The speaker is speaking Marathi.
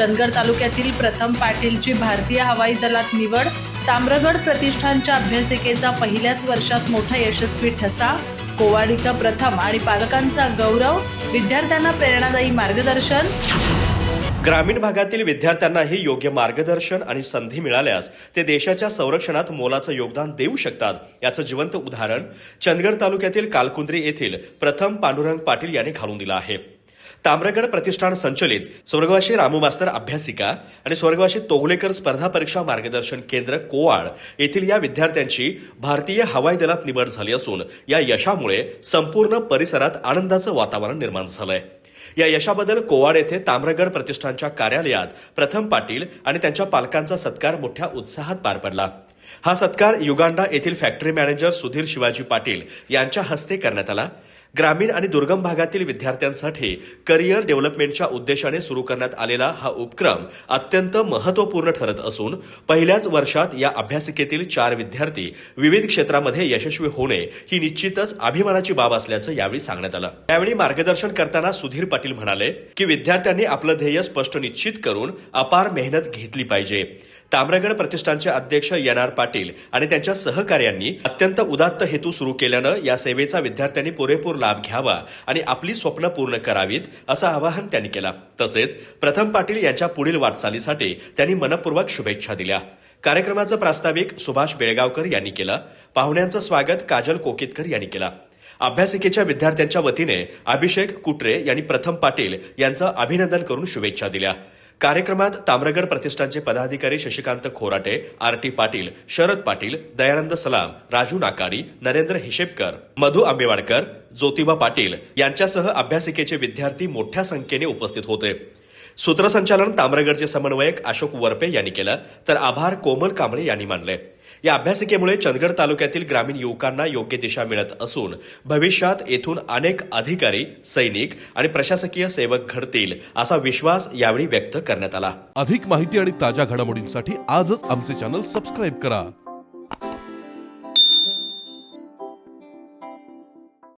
चंदगड तालुक्यातील प्रथम पाटीलची भारतीय हवाई दलात निवड ताम्रगड प्रतिष्ठानच्या अभ्यासिकेचा पहिल्याच वर्षात मोठा यशस्वी ठसा कोवाड इथं प्रथम आणि पालकांचा गौरव विद्यार्थ्यांना प्रेरणादायी मार्गदर्शन. ग्रामीण भागातील विद्यार्थ्यांनाही योग्य मार्गदर्शन आणि संधी मिळाल्यास ते देशाच्या संरक्षणात मोलाचं योगदान देऊ शकतात याचं जिवंत उदाहरण चंदगड तालुक्यातील कालकुंद्री येथील प्रथम पांडुरंग पाटील यांनी घालून दिलं आहे. ताम्रगड प्रतिष्ठान संचलित स्वर्गवासी रामू मास्तर अभ्यासिका आणि स्वर्गवासी तोगलेकर स्पर्धा परीक्षा मार्गदर्शन केंद्र कोवाड येथील या विद्यार्थ्यांची भारतीय हवाई दलात निवड झाली असून या यशामुळे संपूर्ण परिसरात आनंदाचं वातावरण निर्माण झालंय. या यशाबद्दल कोवाड येथे ताम्रगड प्रतिष्ठानच्या कार्यालयात प्रथम पाटील आणि त्यांच्या पालकांचा सत्कार मोठ्या उत्साहात पार पडला. हा सत्कार युगांडा येथील फॅक्टरी मॅनेजर सुधीर शिवाजी पाटील यांच्या हस्ते करण्यात आला. ग्रामीण आणि दुर्गम भागातील विद्यार्थ्यांसाठी करिअर डेव्हलपमेंटच्या उद्देशाने सुरू करण्यात आलेला हा उपक्रम अत्यंत महत्त्वपूर्ण ठरत असून पहिल्याच वर्षात या अभ्यासिकेतील चार विद्यार्थी विविध क्षेत्रामध्ये यशस्वी होणे ही निश्चितच अभिमानाची बाब असल्याचं यावेळी सांगण्यात आलं. यावेळी मार्गदर्शन करताना सुधीर पाटील म्हणाले की विद्यार्थ्यांनी आपलं ध्येय स्पष्ट निश्चित करून अपार मेहनत घेतली पाहिजे. ताम्रगड प्रतिष्ठानचे अध्यक्ष एन आर पाटील आणि त्यांच्या सहकार्यांनी अत्यंत उदात्त हेतू सुरू केल्यानं या सेवेचा विद्यार्थ्यांनी पुरेपूर लाभ घ्यावा आणि आपली स्वप्न पूर्ण करावीत असं आवाहन त्यांनी केलं. तसेच प्रथम पाटील यांच्या पुढील वाटचालीसाठी त्यांनी मनपूर्वक शुभेच्छा दिल्या. कार्यक्रमाचं प्रास्ताविक सुभाष बेळगावकर यांनी केलं. पाहुण्यांचं स्वागत काजल कोकितकर यांनी केलं. अभ्यासिकेच्या विद्यार्थ्यांच्या वतीने अभिषेक कुट्रे यांनी प्रथम पाटील यांचं अभिनंदन करून शुभेच्छा दिल्या. कार्यक्रमात ताम्रगड प्रतिष्ठानचे पदाधिकारी शशिकांत खोराटे आर टी पाटील शरद पाटील दयानंद सलाम राजू नाकाडी नरेंद्र हिशेबकर मधु आंबेवाडकर ज्योतिबा पाटील यांच्यासह अभ्यासिकेचे विद्यार्थी मोठ्या संख्येने उपस्थित होते. सूत्रसंचालन ताम्रगडचे समन्वयक अशोक वरपे यांनी केलं. तर आभार कोमल कांबळे यांनी मानले. या अभ्यासिकेमुळे चंदगड तालुक्यातील ग्रामीण युवकांना योग्य दिशा मिळत असून भविष्यात येथून अनेक अधिकारी सैनिक आणि प्रशासकीय सेवक घडतील असा विश्वास यावेळी व्यक्त करण्यात आला. अधिक माहिती आणि ताज्या घडामोडींसाठी आजच आमचे चॅनल सबस्क्राईब करा.